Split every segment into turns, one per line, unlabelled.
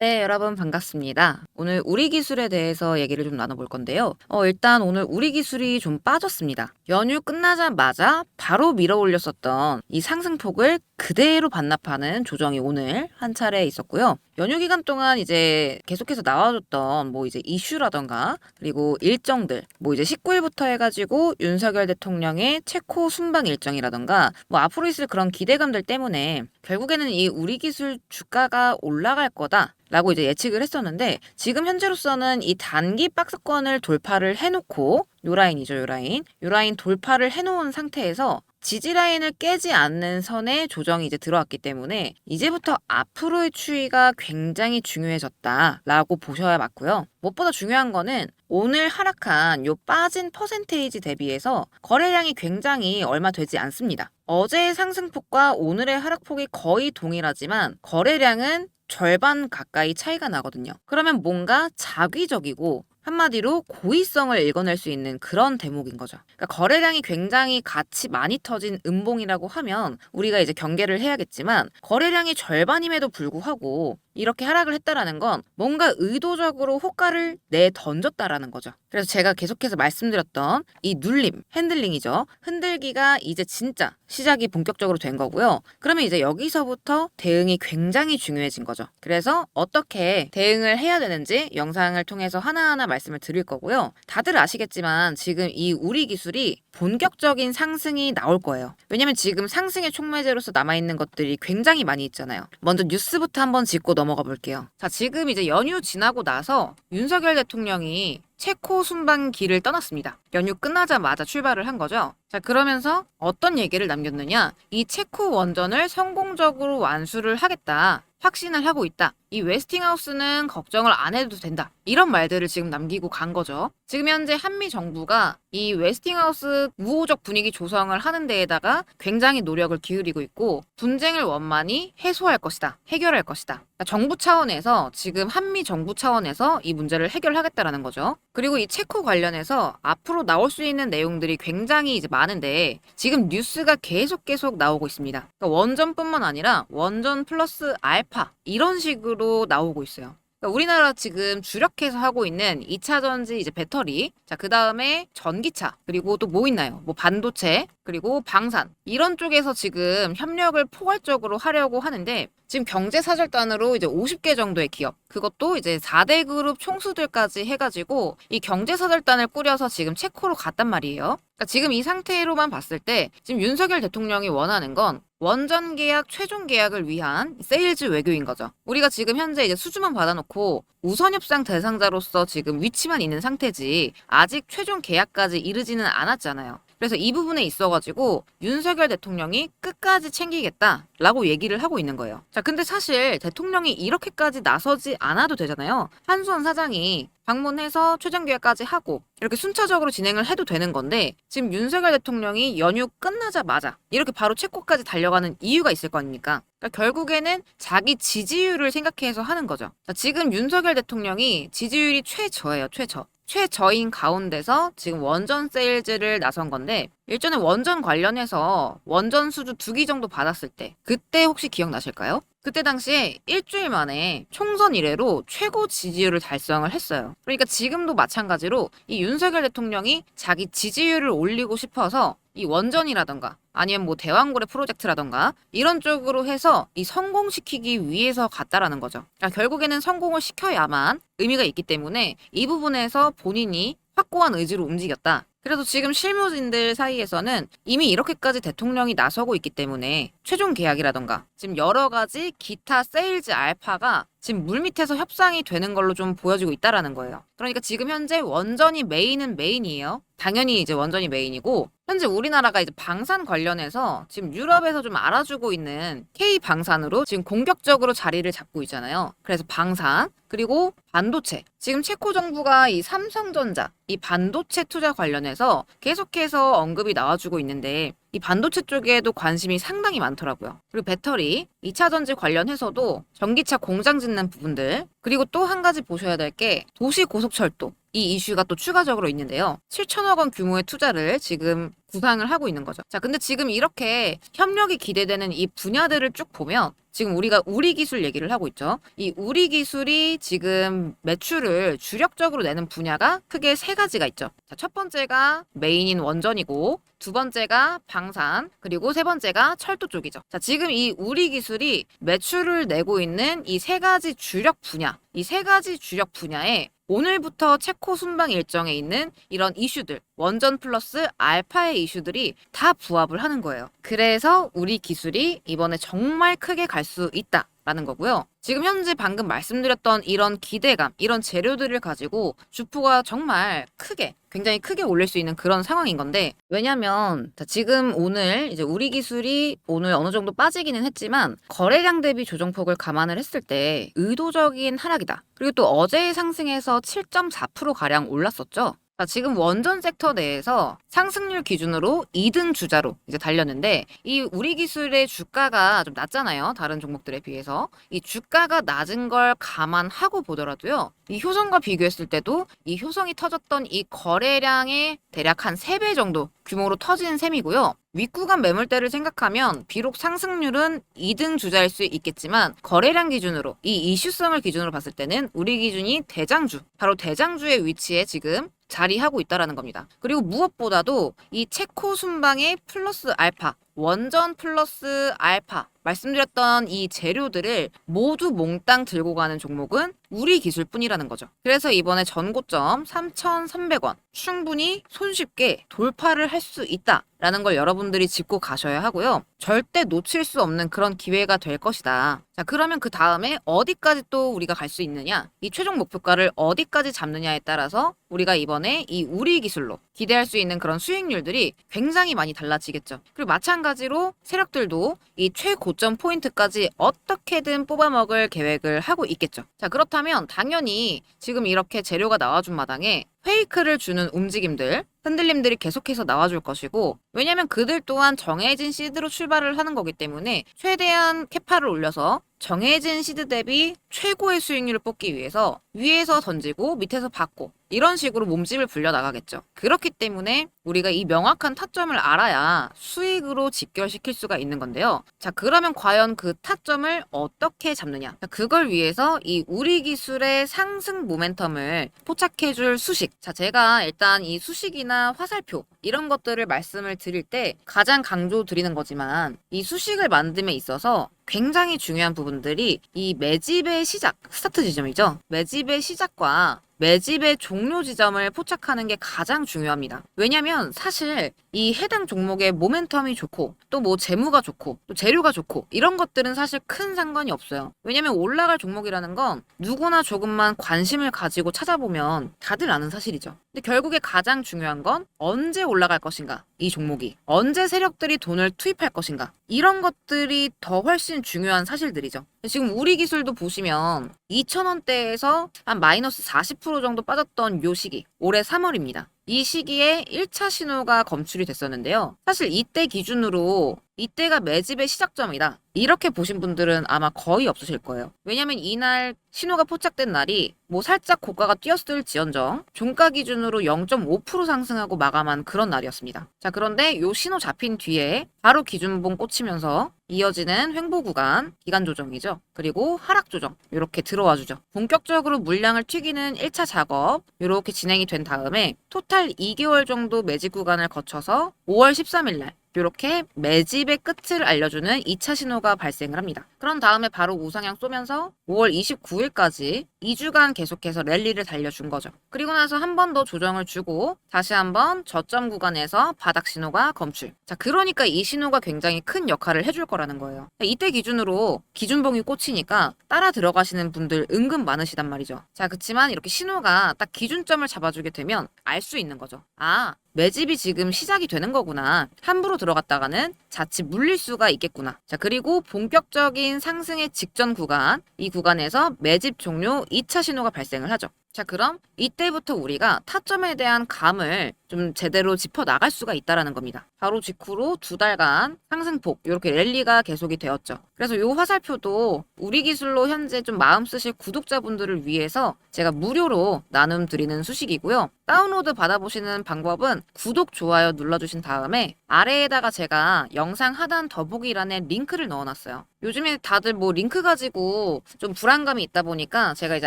네, 여러분 반갑습니다. 오늘 우리 기술에 대해서 얘기를 좀 나눠볼 건데요. 어, 일단 오늘 우리 기술이 좀 빠졌습니다. 연휴 끝나자마자 바로 밀어 올렸었던 이 상승폭을 그대로 반납하는 조정이 오늘 한 차례 있었고요. 연휴 기간 동안 이제 계속해서 나와줬던 뭐 이제 이슈라던가 그리고 일정들 뭐 이제 19일부터 해가지고 윤석열 대통령의 체코 순방 일정이라던가 뭐 앞으로 있을 그런 기대감들 때문에 결국에는 이 우리 기술 주가가 올라갈 거다. 라고 이제 예측을 했었는데 지금 현재로서는 이 단기 박스권을 돌파를 해놓고 요 라인이죠 요 라인 요 라인 돌파를 해놓은 상태에서 지지 라인을 깨지 않는 선에 조정이 이제 들어왔기 때문에 이제부터 앞으로의 추이가 굉장히 중요해졌다라고 보셔야 맞고요. 무엇보다 중요한 거는 오늘 하락한 요 빠진 퍼센테이지 대비해서 거래량이 굉장히 얼마 되지 않습니다. 어제의 상승폭과 오늘의 하락폭이 거의 동일하지만 거래량은 절반 가까이 차이가 나거든요. 그러면 뭔가 자기적이고 한마디로 고의성을 읽어낼 수 있는 그런 대목인 거죠. 그러니까 거래량이 굉장히 같이 많이 터진 음봉이라고 하면 우리가 이제 경계를 해야겠지만 거래량이 절반임에도 불구하고 이렇게 하락을 했다라는 건 뭔가 의도적으로 호가를 내 던졌다라는 거죠. 그래서 제가 계속해서 말씀드렸던 이 눌림, 핸들링이죠. 흔들기가 이제 진짜 시작이 본격적으로 된 거고요. 그러면 이제 여기서부터 대응이 굉장히 중요해진 거죠. 그래서 어떻게 대응을 해야 되는지 영상을 통해서 하나하나 말씀을 드릴 거고요. 다들 아시겠지만 지금 이 우리 기술이 본격적인 상승이 나올 거예요. 왜냐면 지금 상승의 촉매제로서 남아있는 것들이 굉장히 많이 있잖아요. 먼저 뉴스부터 한번 짚고 넘어가 볼게요. 자, 지금 이제 연휴 지나고 나서 윤석열 대통령이 체코 순방기를 떠났습니다. 연휴 끝나자마자 출발을 한 거죠. 자, 그러면서 어떤 얘기를 남겼느냐? 이 체코 원전을 성공적으로 완수를 하겠다. 확신을 하고 있다. 이 웨스팅하우스는 걱정을 안 해도 된다. 이런 말들을 지금 남기고 간 거죠. 지금 현재 한미 정부가 이 웨스팅하우스 우호적 분위기 조성을 하는 데에다가 굉장히 노력을 기울이고 있고 분쟁을 원만히 해소할 것이다. 해결할 것이다. 그러니까 정부 차원에서 지금 한미 정부 차원에서 이 문제를 해결하겠다라는 거죠. 그리고 이 체코 관련해서 앞으로 나올 수 있는 내용들이 굉장히 이제 많은데 지금 뉴스가 계속 계속 나오고 있습니다. 그러니까 원전뿐만 아니라 원전 플러스 알파 이런 식으로 나오고 있어요. 그러니까 우리나라 지금 주력해서 하고 있는 2차 전지 이제 배터리, 자, 그 다음에 전기차, 그리고 또 뭐 있나요? 뭐 반도체, 그리고 방산. 이런 쪽에서 지금 협력을 포괄적으로 하려고 하는데 지금 경제사절단으로 이제 50개 정도의 기업, 그것도 이제 4대 그룹 총수들까지 해가지고 이 경제사절단을 꾸려서 지금 체코로 갔단 말이에요. 그러니까 지금 이 상태로만 봤을 때 지금 윤석열 대통령이 원하는 건 원전 계약 최종 계약을 위한 세일즈 외교인 거죠. 우리가 지금 현재 이제 수주만 받아놓고 우선 협상 대상자로서 지금 위치만 있는 상태지 아직 최종 계약까지 이르지는 않았잖아요. 그래서 이 부분에 있어가지고 윤석열 대통령이 끝까지 챙기겠다라고 얘기를 하고 있는 거예요. 자, 근데 사실 대통령이 이렇게까지 나서지 않아도 되잖아요. 한수원 사장이 방문해서 최종 계약까지 하고 이렇게 순차적으로 진행을 해도 되는 건데 지금 윤석열 대통령이 연휴 끝나자마자 이렇게 바로 체코까지 달려가는 이유가 있을 거 아닙니까? 그러니까 결국에는 자기 지지율을 생각해서 하는 거죠. 자, 지금 윤석열 대통령이 지지율이 최저예요, 최저. 최저인 가운데서 지금 원전 세일즈를 나선 건데 일전에 원전 관련해서 원전 수주 두 기 정도 받았을 때 그때 혹시 기억나실까요? 그때 당시에 일주일 만에 총선 이래로 최고 지지율을 달성을 했어요. 그러니까 지금도 마찬가지로 이 윤석열 대통령이 자기 지지율을 올리고 싶어서 이 원전이라던가 아니면 뭐 대왕고래 프로젝트라던가 이런 쪽으로 해서 이 성공시키기 위해서 갔다라는 거죠. 그러니까 결국에는 성공을 시켜야만 의미가 있기 때문에 이 부분에서 본인이 확고한 의지로 움직였다. 그래서 지금 실무진들 사이에서는 이미 이렇게까지 대통령이 나서고 있기 때문에 최종 계약이라던가 지금 여러 가지 기타 세일즈 알파가 지금 물밑에서 협상이 되는 걸로 좀 보여지고 있다라는 거예요. 그러니까 지금 현재 원전이 메인은 메인이에요. 당연히 이제 원전이 메인이고 현재 우리나라가 이제 방산 관련해서 지금 유럽에서 좀 알아주고 있는 K 방산으로 지금 공격적으로 자리를 잡고 있잖아요. 그래서 방산 그리고 반도체 지금 체코 정부가 이 삼성전자 이 반도체 투자 관련해서 계속해서 언급이 나와주고 있는데 이 반도체 쪽에도 관심이 상당히 많더라고요. 그리고 배터리, 2차 전지 관련해서도 전기차 공장 짓는 부분들, 그리고 또 한 가지 보셔야 될 게 도시 고속철도 이 이슈가 또 추가적으로 있는데요. 7천억 원 규모의 투자를 지금 구상을 하고 있는 거죠. 자, 근데 지금 이렇게 협력이 기대되는 이 분야들을 쭉 보면 지금 우리가 우리 기술 얘기를 하고 있죠. 이 우리 기술이 지금 매출을 주력적으로 내는 분야가 크게 세 가지가 있죠. 자, 첫 번째가 메인인 원전이고 두 번째가 방산, 그리고 세 번째가 철도 쪽이죠. 자, 지금 이 우리 기술이 매출을 내고 있는 이 세 가지 주력 분야, 이 세 가지 주력 분야에 오늘부터 체코 순방 일정에 있는 이런 이슈들, 원전 플러스 알파의 이슈들이 다 부합을 하는 거예요. 그래서 우리 기술이 이번에 정말 크게 갈 수 있다. 라는 거고요. 지금 현재 방금 말씀드렸던 이런 기대감, 이런 재료들을 가지고 주포가 정말 크게, 굉장히 크게 올릴 수 있는 그런 상황인 건데, 왜냐면, 자, 지금 오늘 이제 우리 기술이 오늘 어느 정도 빠지기는 했지만, 거래량 대비 조정폭을 감안을 했을 때 의도적인 하락이다. 그리고 또 어제의 상승에서 7.4%가량 올랐었죠. 자, 지금 원전 섹터 내에서 상승률 기준으로 2등 주자로 이제 달렸는데 이 우리 기술의 주가가 좀 낮잖아요. 다른 종목들에 비해서. 이 주가가 낮은 걸 감안하고 보더라도요. 이 효성과 비교했을 때도 이 효성이 터졌던 이 거래량의 대략 한 3배 정도 규모로 터진 셈이고요. 윗구간 매물대를 생각하면 비록 상승률은 2등 주자일 수 있겠지만 거래량 기준으로 이 이슈성을 기준으로 봤을 때는 우리 기준이 대장주, 바로 대장주의 위치에 지금 자리하고 있다라는 겁니다. 그리고 무엇보다도 이 체코 순방의 플러스 알파, 원전 플러스 알파 말씀드렸던 이 재료들을 모두 몽땅 들고 가는 종목은 우리 기술뿐이라는 거죠. 그래서 이번에 전고점 3,300원 충분히 손쉽게 돌파를 할 수 있다라는 걸 여러분들이 짚고 가셔야 하고요. 절대 놓칠 수 없는 그런 기회가 될 것이다. 자, 그러면 그 다음에 어디까지 또 우리가 갈 수 있느냐? 이 최종 목표가를 어디까지 잡느냐에 따라서 우리가 이번에 이 우리 기술로 기대할 수 있는 그런 수익률들이 굉장히 많이 달라지겠죠. 그리고 마찬가지로 세력들도 이 최고점 포인트까지 어떻게든 뽑아먹을 계획을 하고 있겠죠. 자, 그렇다면 당연히 지금 이렇게 재료가 나와준 마당에 페이크를 주는 움직임들, 흔들림들이 계속해서 나와줄 것이고, 왜냐면 그들 또한 정해진 시드로 출발을 하는 거기 때문에 최대한 캐파를 올려서 정해진 시드 대비 최고의 수익률을 뽑기 위해서 위에서 던지고 밑에서 받고 이런 식으로 몸집을 불려 나가겠죠. 그렇기 때문에 우리가 이 명확한 타점을 알아야 수익으로 직결시킬 수가 있는 건데요. 자, 그러면 과연 그 타점을 어떻게 잡느냐? 자, 그걸 위해서 이 우리 기술의 상승 모멘텀을 포착해줄 수식. 자, 제가 일단 이 수식이나 화살표 이런 것들을 말씀을 드릴 때 가장 강조 드리는 거지만 이 수식을 만듦에 있어서 굉장히 중요한 부분들이 이 매집의 시작, 스타트 지점이죠. 매집의 시작과 매집의 종료 지점을 포착하는 게 가장 중요합니다. 왜냐면 사실 이 해당 종목의 모멘텀이 좋고 또 뭐 재무가 좋고 또 재료가 좋고 이런 것들은 사실 큰 상관이 없어요. 왜냐면 올라갈 종목이라는 건 누구나 조금만 관심을 가지고 찾아보면 다들 아는 사실이죠. 근데 결국에 가장 중요한 건 언제 올라갈 것인가 이 종목이 언제 세력들이 돈을 투입할 것인가 이런 것들이 더 훨씬 중요한 사실들이죠. 지금 우리 기술도 보시면 2,000원대에서 한 마이너스 40% 정도 빠졌던 요 시기 올해 3월입니다. 이 시기에 1차 신호가 검출이 됐었는데요. 사실 이때 기준으로 이때가 매집의 시작점이다. 이렇게 보신 분들은 아마 거의 없으실 거예요. 왜냐면 이날 신호가 포착된 날이 뭐 살짝 고가가 뛰었을 지언정 종가 기준으로 0.5% 상승하고 마감한 그런 날이었습니다. 자, 그런데 요 신호 잡힌 뒤에 바로 기준봉 꽂히면서 이어지는 횡보 구간, 기간 조정이죠. 그리고 하락 조정, 이렇게 들어와 주죠. 본격적으로 물량을 튀기는 1차 작업, 이렇게 진행이 된 다음에 토탈 2개월 정도 매집 구간을 거쳐서 5월 13일 날 이렇게 매집의 끝을 알려주는 2차 신호가 발생을 합니다. 그런 다음에 바로 우상향 쏘면서 5월 29일까지 2주간 계속해서 랠리를 달려준 거죠. 그리고 나서 한 번 더 조정을 주고 다시 한 번 저점 구간에서 바닥 신호가 검출. 자, 그러니까 이 신호가 굉장히 큰 역할을 해줄 거라는 거예요. 이때 기준으로 기준봉이 꽂히니까 따라 들어가시는 분들 은근 많으시단 말이죠. 자, 그치만 이렇게 신호가 딱 기준점을 잡아주게 되면 알 수 있는 거죠. 아, 매집이 지금 시작이 되는 거구나. 함부로 들어갔다가는 자칫 물릴 수가 있겠구나. 자, 그리고 본격적인 상승의 직전 구간, 이 구간에서 매집 종료 2차 신호가 발생을 하죠. 자, 그럼 이때부터 우리가 타점에 대한 감을 좀 제대로 짚어 나갈 수가 있다라는 겁니다. 바로 직후로 두 달간 상승폭 이렇게 랠리가 계속이 되었죠. 그래서 이 화살표도 우리 기술로 현재 좀 마음 쓰실 구독자분들을 위해서 제가 무료로 나눔 드리는 수식이고요. 다운로드 받아보시는 방법은 구독, 좋아요 눌러주신 다음에 아래에다가 제가 영상 하단 더보기란에 링크를 넣어놨어요. 요즘에 다들 뭐 링크 가지고 좀 불안감이 있다 보니까 제가 이제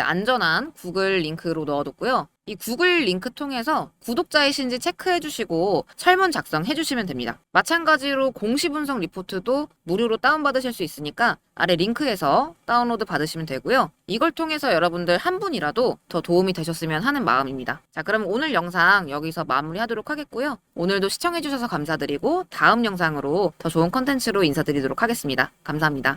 안전한 구글 링크로 넣어뒀고요. 이 구글 링크 통해서 구독자이신지 체크해 주시고 설문 작성해 주시면 됩니다. 마찬가지로 공시 분석 리포트도 무료로 다운받으실 수 있으니까 아래 링크에서 다운로드 받으시면 되고요. 이걸 통해서 여러분들 한 분이라도 더 도움이 되셨으면 하는 마음입니다. 자, 그럼 오늘 영상 여기서 마무리하도록 하겠고요. 오늘도 시청해 주셔서 감사드리고 다음 영상으로 더 좋은 컨텐츠로 인사드리도록 하겠습니다. 감사합니다.